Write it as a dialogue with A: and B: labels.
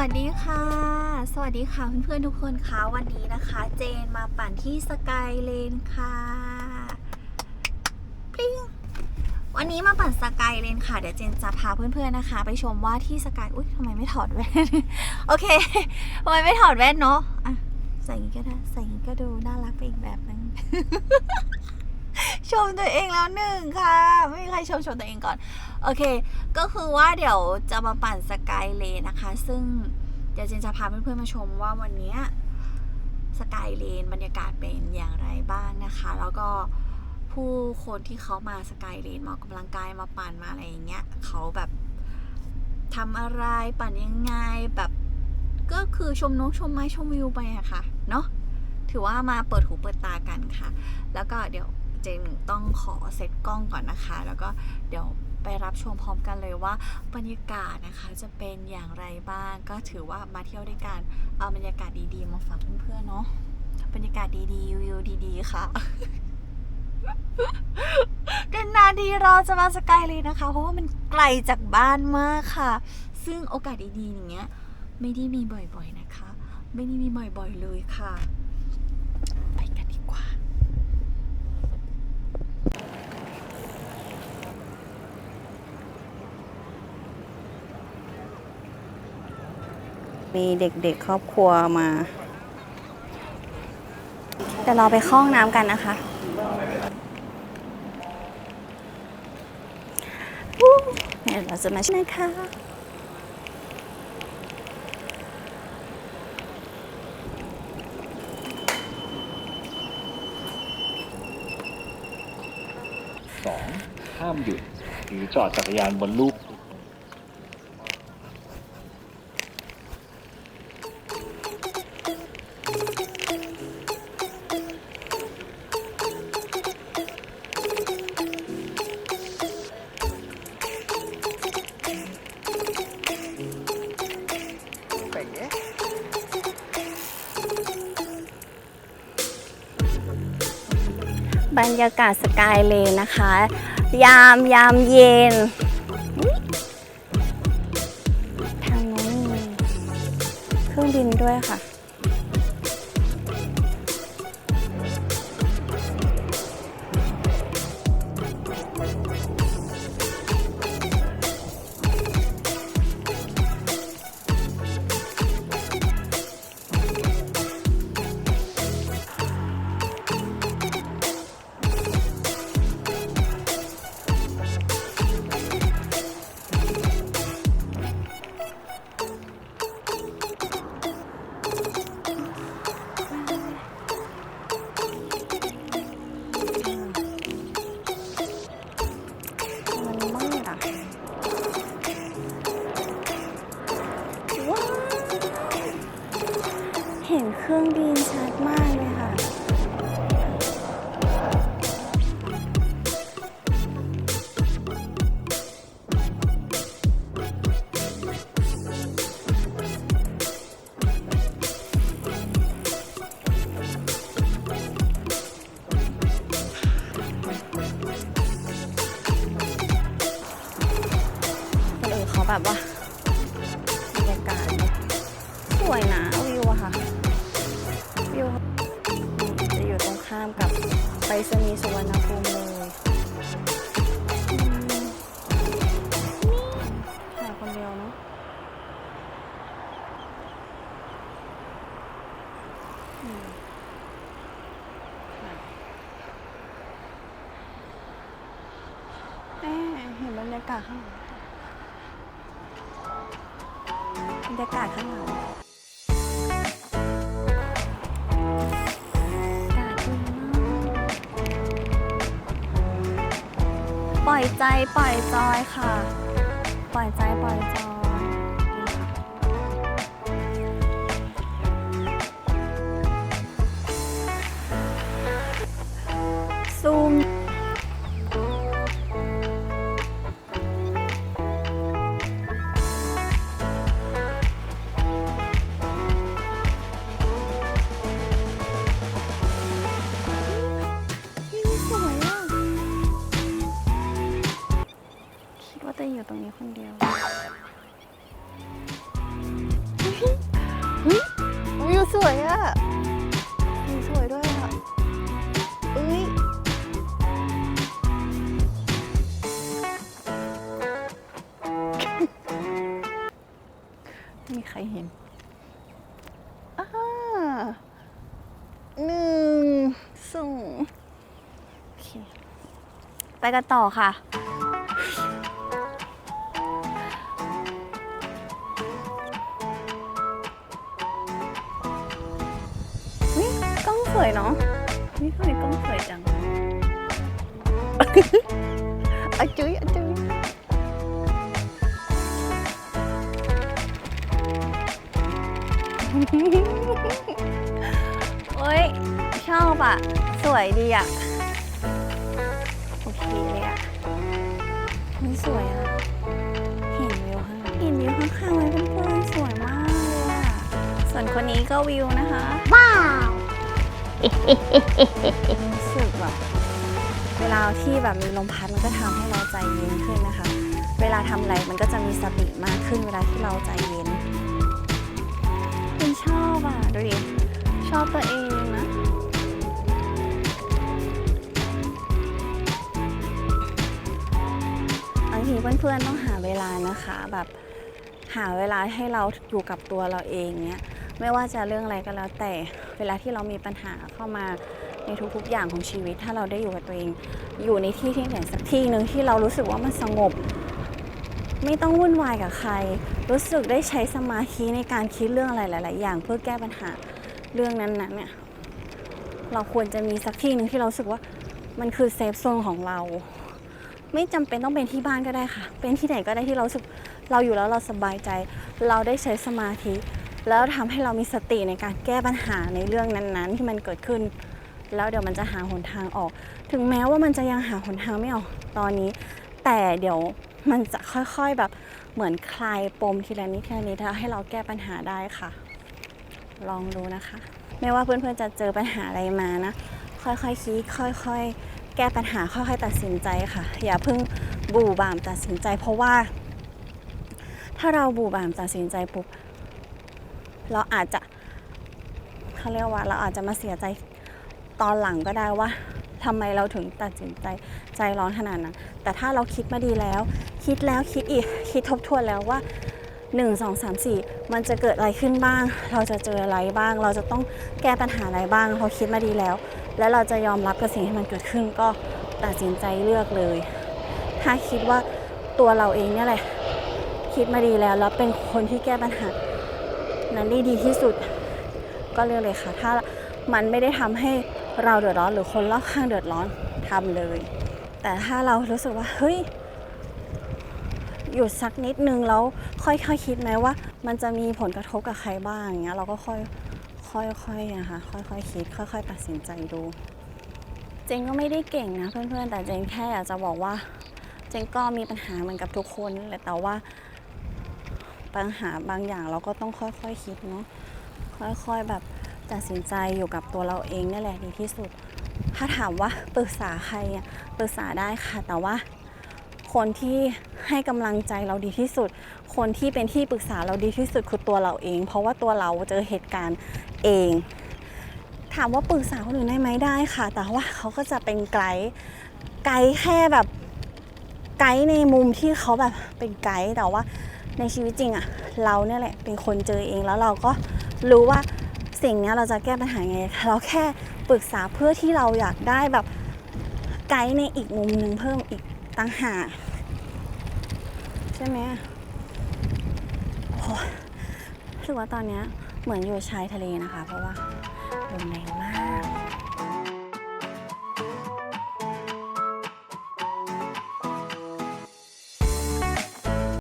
A: วัสดีค่ะ สวัสดีค่ะเพื่อนๆทุกคนคะวันนี้นะคะ เจนมาปั่นที่สกายเลนค่ะปิ้งวันนี้มาปั่นสกายเลนค่ะ เดี๋ยวเจนจะพาเพื่อนๆนะคะ ไปชมว่าที่สกายอุ้ยทำไมไม่ถอดแว่น โอเคทำไมไม่ถอดแว่นเนาะอะใส่อย่างนี้ก็ได้ใส่อย่างนี้ก็ดูน่ารักไปอีกแบบนึง ชมตัวเองแล้วหนึ่งค่ะ ไม่มีใครชมชมตัวเองก่อน โอเค ก็คือว่าเดี๋ยวจะมาปั่นสกายเลนนะคะ ซึ่งเดี๋ยวเจนจะพาเพื่อนๆมาชมว่าวันนี้สกายเลนบรรยากาศเป็นอย่างไรบ้างนะคะ แล้วก็ผู้คนที่เขามาสกายเลนมาออกกำลังกายมาปั่นมาอะไรอย่างเงี้ยเขาแบบทำอะไรปั่นยังไงแบบก็คือชมนกชมไม้ชมวิวไปอะค่ะ เนาะถือว่ามาเปิดหูเปิดตากันค่ะ แล้วก็เดี๋ยว เจนต้องขอเซตกล้องก่อนนะคะ แล้วก็เดี๋ยวไปรับชมพร้อมกันเลยว่าบรรยากาศนะคะจะเป็นอย่างไรบ้าง ก็ถือว่ามาเที่ยวด้วยกันเอาบรรยากาศดีๆมาฝากเพื่อนๆเนาะบรรยากาศดีๆวิวดีๆค่ะนานทีเราจะมาสกายเลยนะคะ เพราะว่ามันไกลจากบ้านมากค่ะ ซึ่งโอกาสดีๆอย่างเงี้ยไม่ได้มีบ่อยๆนะคะ ไม่ได้มีบ่อยๆเลยค่ะ ไปกันดีกว่า
B: มีเด็กๆครอบครัวมาเดี๋ยวเราไปข้าห้องน้ำกันนะคะอู้เนี่ยเราจะมาช่วยนะคะ
C: 2. ห้ามหยุดหรือจอดจักรยานบนลูก
B: บรรยากาศสกายเลนนะคะ ยามยามเย็นทางนู้นมีเครื่องบินด้วยค่ะ เครื่องบินชัดมากเลยค่ะ คนอื่นเขาแบบว่าบรรยากาศสวยนะ ษณีย์สุวรรณภูมิเลยถ่ายคนเดียวเนาะเอ๊ะเห็นบรรยากาศข้างหลังบรรยากาศข้างหลัง อยใจปล่อยจอยค่ะ ปล่อยใจปล่อยจอย วิวสวยอะวิวสวยด้วยอะเอ้ยมีใครเห็นอ่าหนึ่งสองโอเค
A: ไปกันต่อค่ะ วยเนาะนี่ทำไมกล้องสวยจังอะจุยอะจุยโอ้ยชอบอะสวยดีอะโอเคเลยอะมันสวยอะเห็นวิวข้างหลังเห็นวิวข้างๆไว้เพื่อนๆสวยมากเลยอะส่วนคนนี้ก็วิวนะคะว้าว รู้สึกแบบเวลาที่แบบมีลมพัดมันก็ทำให้เราใจเย็นขึ้นนะคะ เวลาทำอะไรมันก็จะมีสติมากขึ้นเวลาที่เราใจเย็นเป็นชอบอะดูดิชอบตัวเองนะบางทีเพื่อนๆต้องหาเวลานะคะแบบหาเวลาให้เราอยู่กับตัวเราเองเนี้ย ไม่ว่าจะเรื่องอะไรก็แล้วแต่เวลาที่เรามีปัญหาเข้ามาในทุกๆอย่างของชีวิต ถ้าเราได้อยู่กับตัวเอง อยู่ในที่ที่ไหนสักที่หนึ่งที่เรารู้สึกว่ามันสงบ ไม่ต้องวุ่นวายกับใคร รู้สึกได้ใช้สมาธิในการคิดเรื่องอะไรหลาย ๆ อย่างเพื่อแก้ปัญหาเรื่องนั้นๆเนี่ยเราควรจะมีสักที่หนึ่งที่เราสึกว่ามันคือเซฟโซนของเรา ไม่จำเป็นต้องเป็นที่บ้านก็ได้ค่ะ เป็นที่ไหนก็ได้ที่เราสึกเราอยู่แล้วเราสบายใจ เราได้ใช้สมาธิ แล้วทำให้เรามีสติในการแก้ปัญหาในเรื่องนั้นๆ ที่มันเกิดขึ้น แล้วเดี๋ยวมันจะหาหนทางออก ถึงแม้ว่ามันจะยังหาหนทางไม่ออกตอนนี้ แต่เดี๋ยวมันจะค่อยๆแบบเหมือนคลายปมทีละนิดทีละนิดแล้วให้เราแก้ปัญหาได้ค่ะ ลองดูนะคะ ไม่ว่าเพื่อนๆจะเจอปัญหาอะไรมานะ ค่อยๆคิดค่อยๆ แก้ปัญหาค่อยๆตัดสินใจค่ะ อย่าเพิ่งบู่บามตัดสินใจ เพราะว่า ถ้าเราบู่บามตัดสินใจปุ๊บ เราอาจจะเขาเรียกว่าเราอาจจะมาเสียใจตอนหลังก็ได้ว่าทำไมเราถึงตัดสินใจใจร้อนขนาดนั้น แต่ถ้าเราคิดมาดีแล้ว คิดแล้วคิดอีกคิดทบทวนแล้วว่า 1 2 3 4 มันจะเกิดอะไรขึ้นบ้าง เราจะเจออะไรบ้าง เราจะต้องแก้ปัญหาอะไรบ้าง เราคิดมาดีแล้ว แล้วเราจะยอมรับกับสิ่งที่มันเกิดขึ้นก็ตัดสินใจเลือกเลย ถ้าคิดว่าตัวเราเองเนี่ยแหละ คิดมาดีแล้วแล้วเป็นคนที่แก้ปัญหา นั้นได้ดีที่สุด ก็เลือกเลยค่ะ ถ้ามันไม่ได้ทำให้เราเดือดร้อนหรือคนรอบข้างเดือดร้อนทำเลย แต่ถ้าเรารู้สึกว่าเฮ้ยหยุดสักนิดนึงแล้วค่อยๆคคิดไหมว่า มันจะมีผลกระทบกับใครบ้างอย่างเงี้ยเราก็ค่อยค่อยๆนะคะค่อยๆคคิด ค่อย ๆ ตัดสินใจดู เจงก็ไม่ได้เก่งนะเพื่อนๆแต่เจงแค่อยากจะบอกว่า เจงก็มีปัญหาเหมือนกับทุกคนนั่นแหละแต่ว่า ปัญหาบางอย่างเราก็ต้องค่อยๆคคิดเนาะค่อยๆแบบตัดสินใจอยู่กับตัวเราเองนี่แหละดีที่สุด ถ้าถามว่าปรึกษาใครอะปรึกษาได้ค่ะ แต่ว่าคนที่ให้กำลังใจเราดีที่สุด คนที่เป็นที่ปรึกษาเราดีที่สุดคือตัวเราเอง เพราะว่าตัวเราเจอเหตุการณ์เอง ถามว่าปรึกษาคนอื่นได้ไหมได้ค่ะ แต่ว่าเขาก็จะเป็นไกด์ไกด์แค่แบบไกด์ในมุมที่เขาแบบเป็นไกด์แต่ว่า ในชีวิตจริงอะเราเนี่ยแหละเป็นคนเจอเองแล้วเราก็รู้ว่าสิ่งนี้เราจะแก้ปัญหาไง เราแค่ปรึกษาเพื่อที่เราอยากได้แบบไกด์ในอีกมุมหนึ่งเพิ่มอีกต่างหากใช่ไหมโอ้รู้สึกว่าตอนเนี้ยเหมือนอยู่ชายทะเลนะคะ เพราะว่าลมแรงมาก